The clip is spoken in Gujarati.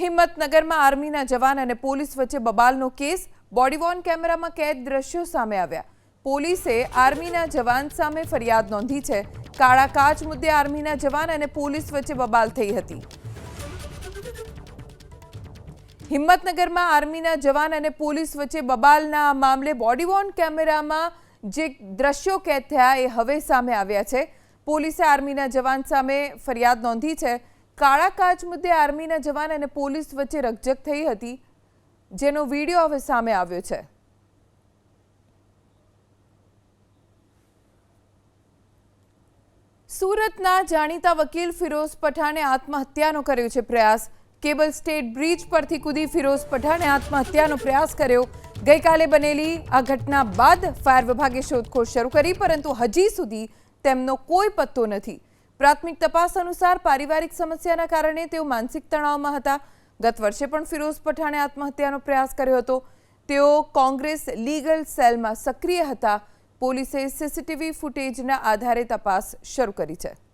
હિંમતનગરમાં આર્મીના જવાન અને પોલીસ વચ્ચે બબાલનો કેસ. બોડીવોર્ન કેમેરામાં કેદ દ્રશ્યો સામે આવ્યા. પોલીસે આર્મીના જવાન સામે ફરિયાદ નોંધી છે. કાળા કાચ મુદ્દે આર્મીના જવાન અને પોલીસ વચ્ચે બબાલ થઈ હતી. હિંમતનગરમાં આર્મીના જવાન અને પોલીસ વચ્ચે બબાલના મામલે બોડીવોર્ન કેમેરામાં જે દ્રશ્યો કેદ થયા એ હવે સામે આવ્યા છે. પોલીસે આર્મીના જવાન સામે ફરિયાદ નોંધી છે. કાળા કાચ મુદ્દે આર્મીના જવાન અને પોલીસ વચ્ચે રકઝક થઈ હતી, જેનો વીડિયો હવે સામે આવ્યો છે. સુરતના જાણીતા વકીલ ફિરોઝ પઠાણે આત્મહત્યાનો કર્યો છે પ્રયાસ. કેબલ સ્ટેટ બ્રિજ પરથી કૂદી ફિરોઝ પઠાણે આત્મહત્યાનો પ્રયાસ કર્યો. ગઈકાલે બનેલી આ ઘટના બાદ ફાયર વિભાગે શોધખોળ શરૂ કરી, પરંતુ હજી સુધી તેમનો કોઈ પત્તો નથી. પ્રાથમિક તપાસ અનુસાર પારિવારિક સમસ્યાના કારણે તેઓ માનસિક તણાવમાં હતા. ગત વર્ષે પણ ફિરોઝ પઠાણે આત્મહત્યાનો પ્રયાસ કર્યો હતો. તેઓ કોંગ્રેસ લીગલ સેલમાં સક્રિય હતા. પોલીસે સીસીટીવી ફૂટેજના આધારે તપાસ શરૂ કરી છે.